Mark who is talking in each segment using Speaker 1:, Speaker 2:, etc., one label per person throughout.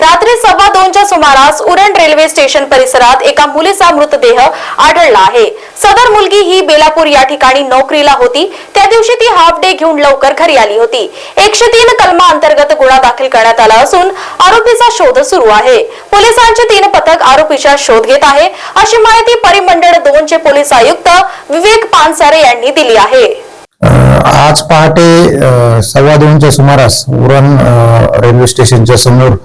Speaker 1: रात्री सव्वा दोनच्या सुमारास उरण रेल्वे स्टेशन परिसरात एका मुलीचा मृतदेह आढळला आहे. सदर मुलगी ही बेलापूर या ठिकाणी नोकरीला होती. त्या दिवशी ती हाफ डे घेऊन लवकर घरी आली होती. एकशे तीन कलमा अंतर्गत गुन्हा दाखल करण्यात आला असून आरोपीचा शोध सुरू आहे. पोलिसांचे तीन पथक आरोपीचा शोध घेत आहे. अशी माहिती परिमंडळ दोनचे पोलीस आयुक्त विवेक पानसारे यांनी दिली आहे.
Speaker 2: आज पहाटे सव्वा दोनच्या सुमारास उरण रेल्वे स्टेशनच्या समोर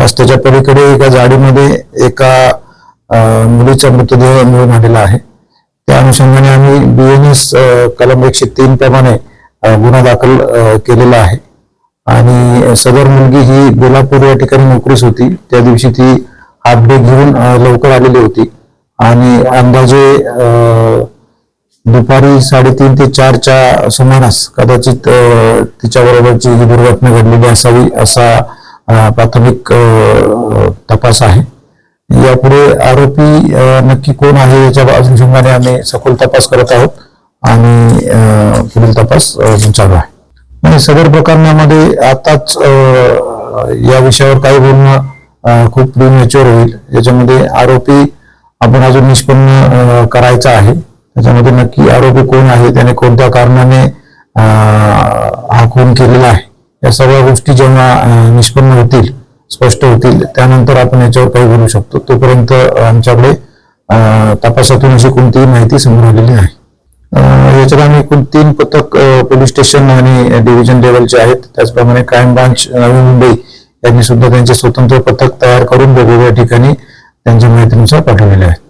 Speaker 2: रस्त्याच्या पलीकडे एका जाडीमध्ये एका मुलीचा मृतदेह मिळून आलेला आहे. त्या अनुषंगाने आम्ही बीएनएस कलम एकशे तीन प्रमाणे गुन्हा दाखल केलेला आहे. आणि सदर मुलगी ही बेलापूर या ठिकाणी नोकरीस होती. त्या दिवशी ती हाफ डे घेऊन लवकर आलेली होती. आणि अंदाजे दुपारी साडेतीन ते चारच्या सुमारास कदाचित तिच्याबरोबरची ही दुर्घटना घडलेली असावी असा प्राथमिक तपास आहे. यापुढे आरोपी नक्की कोण आहे याच्या अनुषंगाने आम्ही सखोल तपास करत आहोत आणि पुढील तपास चालू आहे. आणि सदर प्रकरणामध्ये आताच या विषयावर काही बोलणं खूप प्रिमॅच्युअर होईल. याच्यामध्ये आरोपी आपण अजून निष्पन्न करायचा आहे. त्याच्यामध्ये नक्की आरोपी कोण आहे त्याने कोणत्या कारणाने हा खून केलेला आहे या सगळ्या गोष्टी जेव्हा निष्पन्न होतील स्पष्ट होतील त्यानंतर आपण याच्यावर काही बोलू शकतो. तोपर्यंत आमच्याकडे तपासातून अशी कोणतीही माहिती समोर आलेली नाही. याच्यात आम्ही एकूण तीन पथक पोलीस स्टेशन आणि डिव्हिजन लेवलचे आहेत त्याचप्रमाणे क्राईम ब्रांच नवी मुंबई यांनी सुद्धा त्यांचे स्वतंत्र पथक तयार करून वेगवेगळ्या ठिकाणी त्यांच्या माहितीनुसार पाठवलेले आहेत.